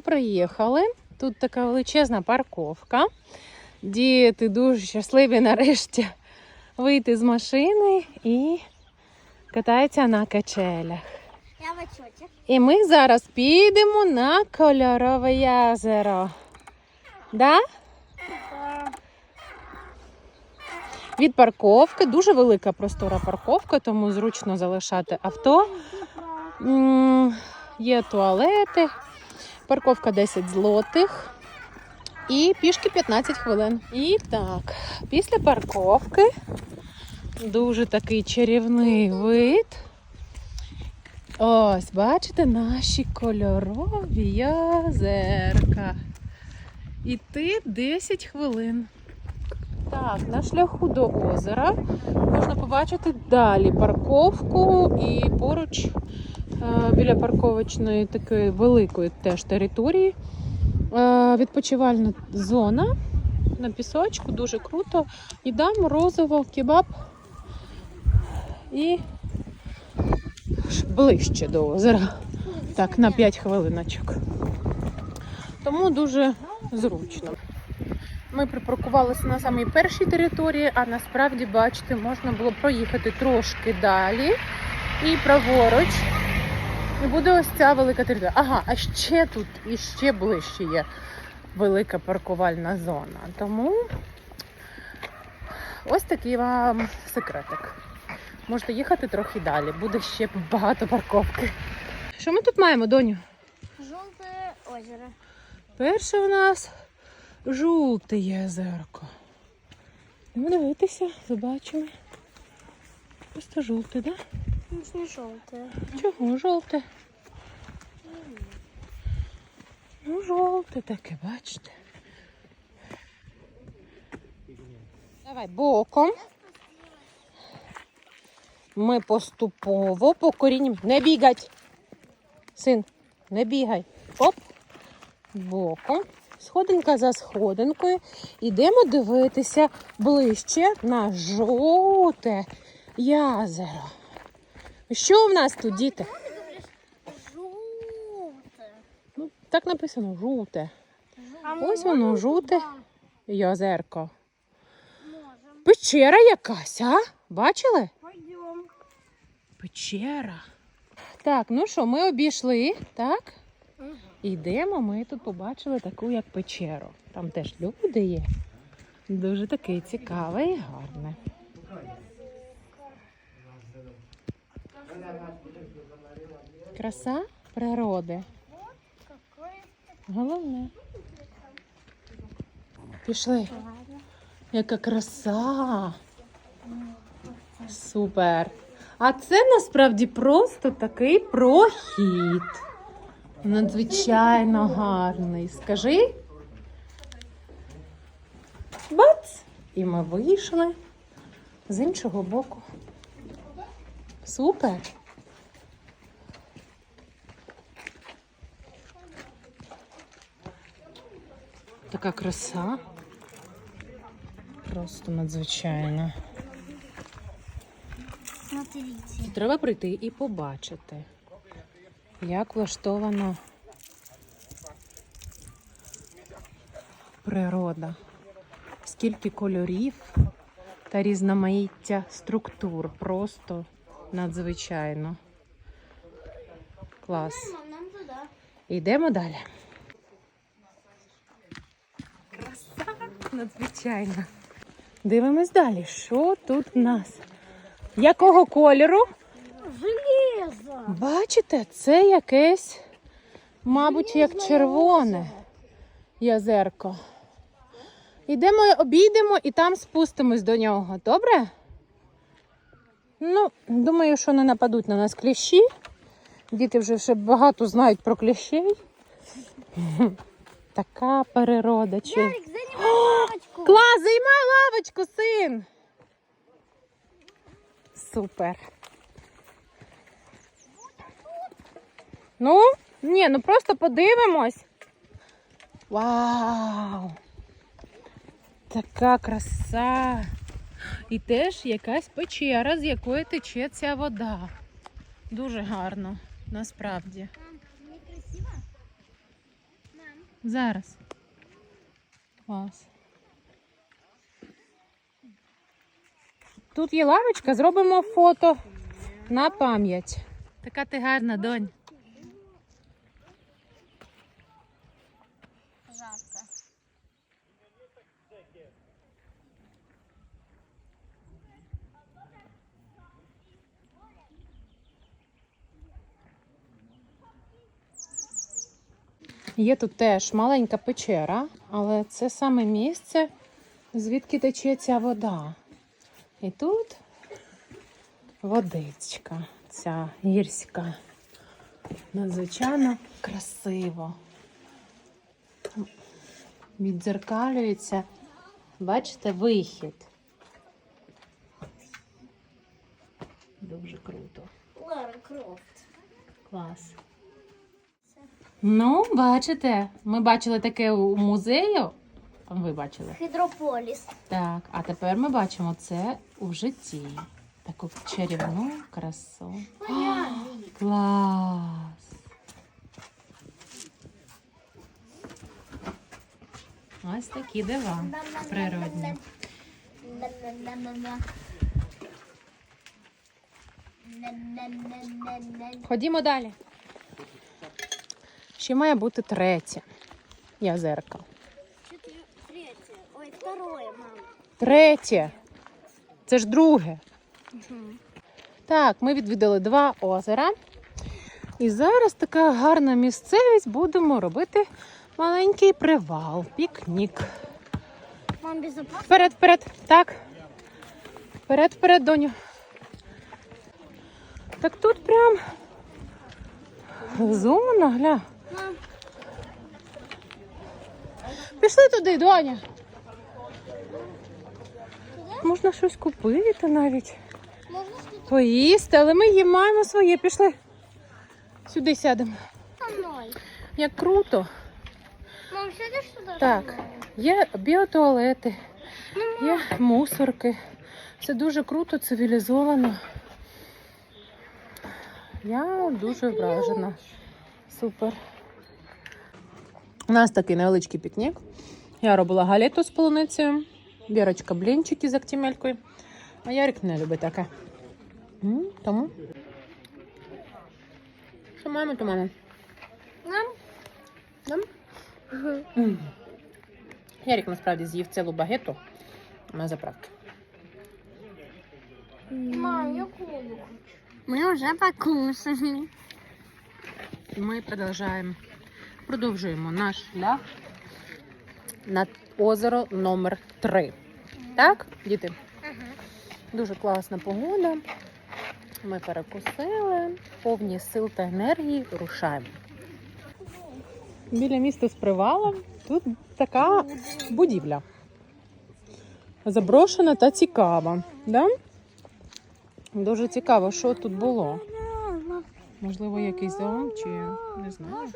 ми приїхали. Тут така величезна парковка. Діти дуже щасливі нарешті вийти з машини і катаються на качелях. І ми зараз підемо на кольорове озеро. Да? Від парковки дуже велика простора парковка, тому зручно залишати авто. Є туалети, парковка 10 злотих і пішки 15 хвилин. І так, після парковки дуже такий чарівний вид. Ось, бачите, наші кольорові озерка. Іти 10 хвилин. Так, на шляху до озера можна побачити далі парковку і поруч біля парковочної такої великої теж території. е, Відпочивальна зона на пісочку, дуже круто. Їда, морозиво, кебаб і ближче до озера. Так, на 5 хвилиночок. Тому дуже зручно. Ми припаркувалися на самій першій території, а насправді, бачите, можна було проїхати трошки далі і праворуч. І буде ось ця велика територія. Ага, а ще тут і ще ближче є велика паркувальна зона. Тому ось такий вам секретик. Можете їхати трохи далі, буде ще багато парковки. Що ми тут маємо, доню? Желтое озеро. Перше у нас жовте озерко. Йдемо дивитися, побачимо. Просто жовте, так? Да? Не желтое. Чого жовте? Ну, жовте таке, бачите. Давай боком. Ми поступово по корінням. Не бігать. Син, не бігай. Оп. Боком. Сходинка за сходинкою. Ідемо дивитися ближче на жовте озеро. Що в нас тут, діти? Желтое. Ну, так написано жовте. Ось воно жовте озерко. Печера якась, а? Бачили? Печера. Так, ну що, ми обійшли, так? Йдемо, ми тут побачили таку, як печеру. Там теж люди є. Дуже такий цікавий і гарний. Краса природи. Головне. Пішли. Яка краса. Супер. А це насправді просто такий прохід. Надзвичайно гарний. Скажи. Бац! І ми вийшли з іншого боку. Супер. Така краса. Просто надзвичайно. Треба прийти і побачити, як влаштована природа, скільки кольорів та різноманіття структур. Просто надзвичайно. Клас. Йдемо далі. Краса надзвичайна. Дивимось далі. Що тут в нас? Якого кольору? Железо. Бачите, це якесь, мабуть, як червоне язерко. Йдемо, обійдемо і там спустимось до нього. Добре? Ну, думаю, що не нападуть на нас кліщі. Діти вже ще багато знають про кліщей. Така природа. Чи... Ярик, занимай лавочку. Клас, займай лавочку, син. Супер. Ну, ні, ну просто подивимось. Вау! Така краса. І теж якась печера, з якої тече ця вода. Дуже гарно, насправді. Мам, некрасиво? Зараз. Клас. Тут є лавочка, зробимо фото на пам'ять. Така ти гарна, донь. Є тут теж маленька печера, але це саме місце, звідки тече ця вода. І тут водичка, ця гірська. Надзвичайно красиво. Віддзеркалюється. Бачите, вихід. Дуже круто. Лара Крофт. Клас. Ну, бачите, ми бачили таке у музею. Ви бачили? Гідрополіс. Так, а тепер ми бачимо це у житті. Таку чарівну красу. Понятно. Клас! Ось такі дива природні. Ходімо далі. Ще має бути третє язерка. Третье. Ой, второе, мама. Третє. Це ж друге. Так, ми відвідали два озера. І зараз така гарна місцевість. Будемо робити маленький привал, пікнік. Безопасно? Вперед, вперед. Так. Вперед, вперед, доню. Так тут прям зона, гля. Мам, Пішли туди, доня. Можна щось купити навіть. Поїсти, але ми їм маємо своє. Пішли. Сюди сядемо. Як круто. Мам, сядешь сюда? Так, є біотуалети, є мусорки. Це дуже круто, цивілізовано. Я дуже вражена. Супер. У нас такий невеличкий пікнік. Я робила галету з полуницею, Вірочка блінчики з актимелькою. А Ярик не любить таке. М, Тому. Що маємо, то маємо. Нам? Нам? М. Ярик насправді з'їв цілу багету на заправки. Мам, я колу Мы уже покушали. Ми продовжуємо, наш шлях на озеро номер 3. Так, діти? Дуже класна погода. Ми перекусили, повні сил та енергії рушаємо. Біля міста з привалом тут така будівля. Заброшена та цікава. Да? Дуже цікаво, що тут було. Можливо, якийсь замок чи не знаю.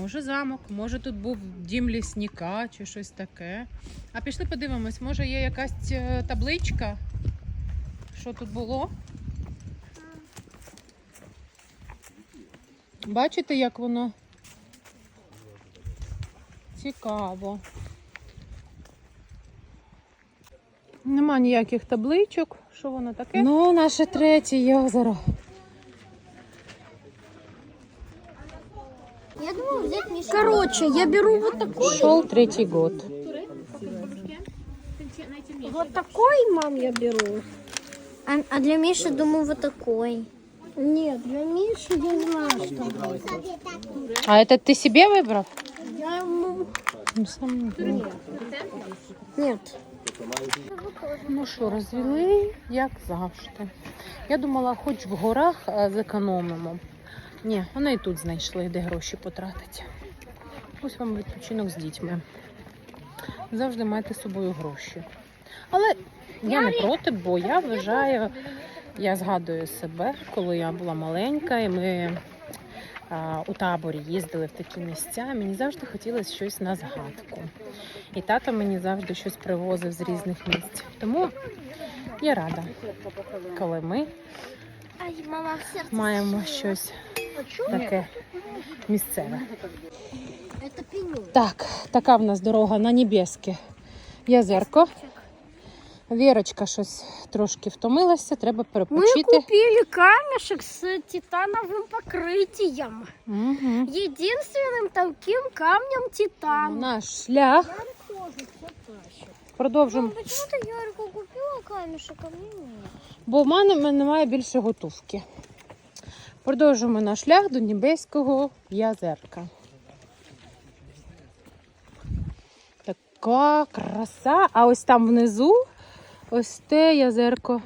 Може замок, може тут був дім лісника чи щось таке. А пішли подивимось, може є якась е, табличка, що тут було. Бачите, як воно цікаво. Нема ніяких табличок. Що воно таке? Ну, наше третє озеро. Короче, я беру вот такой. Пішов третій год. Вот такой, мам, я беру. А, а для Миши, думаю, вот такой. Нет, для Миши я знаю, что будет. А это ты себе выбрал? Я ему... Ну, сам... Нет. Ну що, розвели, як завжди. Я думала, хоч в горах а, зекономимо. Ні, вони і тут знайшли, де гроші потратити. Ось вам відпочинок з дітьми. Завжди майте з собою гроші. Але я не проти, бо я вважаю, я згадую себе, коли я була маленька, і ми а, у таборі їздили в такі місця. Мені завжди хотілося щось на згадку. І тато мені завжди щось привозив з різних місць. Тому я рада, коли ми маємо щось таке місцеве. Это пенек. Так, така в нас дорога на Небеске. Язерко. Вірочка щось трошки втомилася, треба Мы перепочити. купили камешек с титановым покрытием. Угу. Единственным таким камнем титан. Наш шлях. Продовжимо. почему ты Ярику купила камешек, а мне нет? Бо в мене немає більше готовки. Продовжуємо наш шлях до Небеського язерка. Така краса. А ось там внизу ось те язерко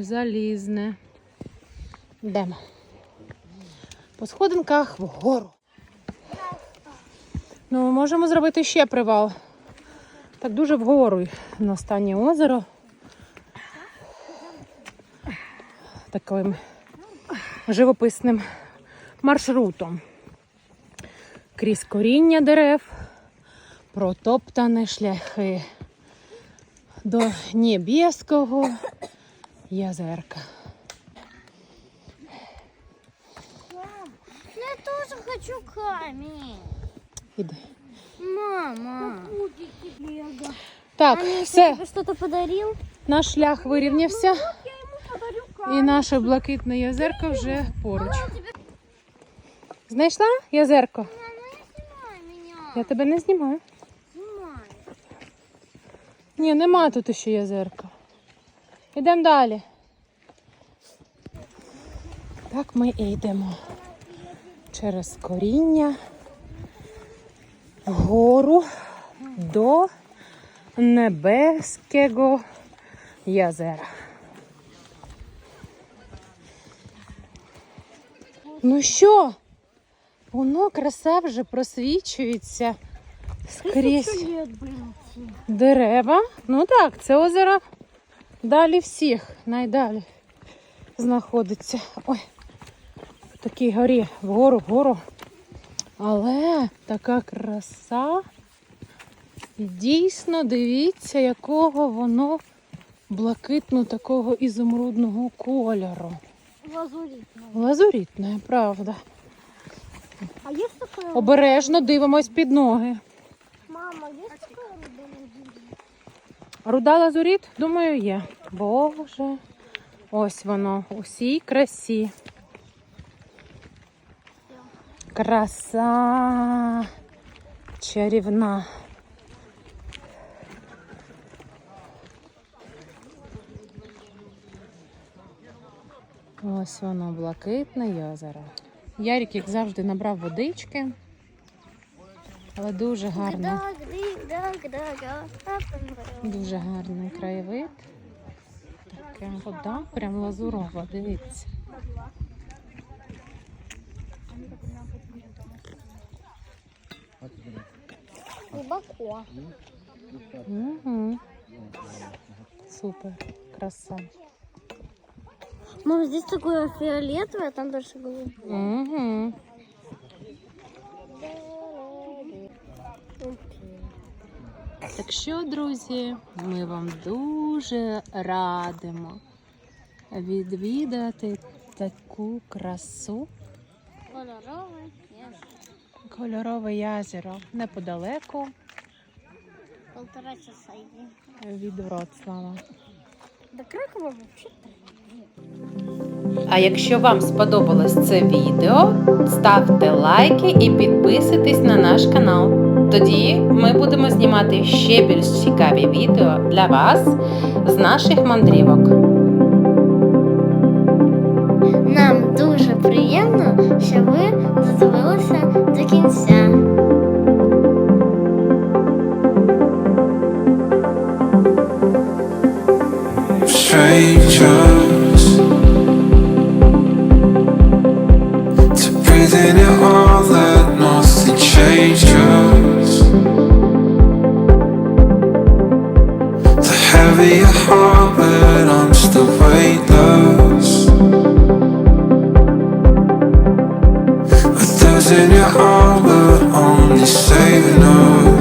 залізне. Йдемо. По сходинках вгору. Ну, можемо зробити ще привал. Так дуже вгору на останнє озеро. Таким живописним маршрутом. Крізь коріння дерев, протоптані шляхи до Небєського язерка. Я тоже хочу камень. Іди. Мама. Так, все, что-то подарил? наш шлях вирівнявся, і наше блакитне язерко вже поруч. Знайшла язерко? Я тебе не знімаю. Ні, нема тут ще язерка. Йдемо далі. Так ми і йдемо через коріння вгору до Небеського язера. Ну що? Воно краса вже просвічується скрізь дерева. Ну так, це озеро далі всіх, найдалі знаходиться. Ой, в такій горі, вгору, вгору. Але така краса. І Дійсно, дивіться, якого воно блакитно такого ізумрудного кольору. Лазуритная. Лазурітне, правда. А есть такая? Обережно дивимось під ноги. Мама, есть такая рыба лазуритная? Руда лазуріт, думаю, є. Боже. Ось воно у всій красі. Краса чарівна. Ось воно, блакитне озеро. Ярик, як завжди, набрав водички. Але дуже гарно. Дуже гарний краєвид. Така вода, прям лазурова, дивіться. Глубоко. Угу. Супер, краса. Мам, здесь такое фиолетовое, а там дальше голубое. Угу. Так що, друзі, ми вам дуже радимо відвідати таку красу Кольоровое. кольорове озеро неподалеку Полтора часа иди. від Вроцлава. До Кракова вообще А якщо вам сподобалось це відео, ставте лайки і підписуйтесь на наш канал. Тоді ми будемо знімати ще більш цікаві відео для вас з наших мандрівок. Нам дуже приємно, що ви додивилися до кінця. strangers breathing in all that. The heavier heart, but I'm still weightless. With those in your arm, but only saving us.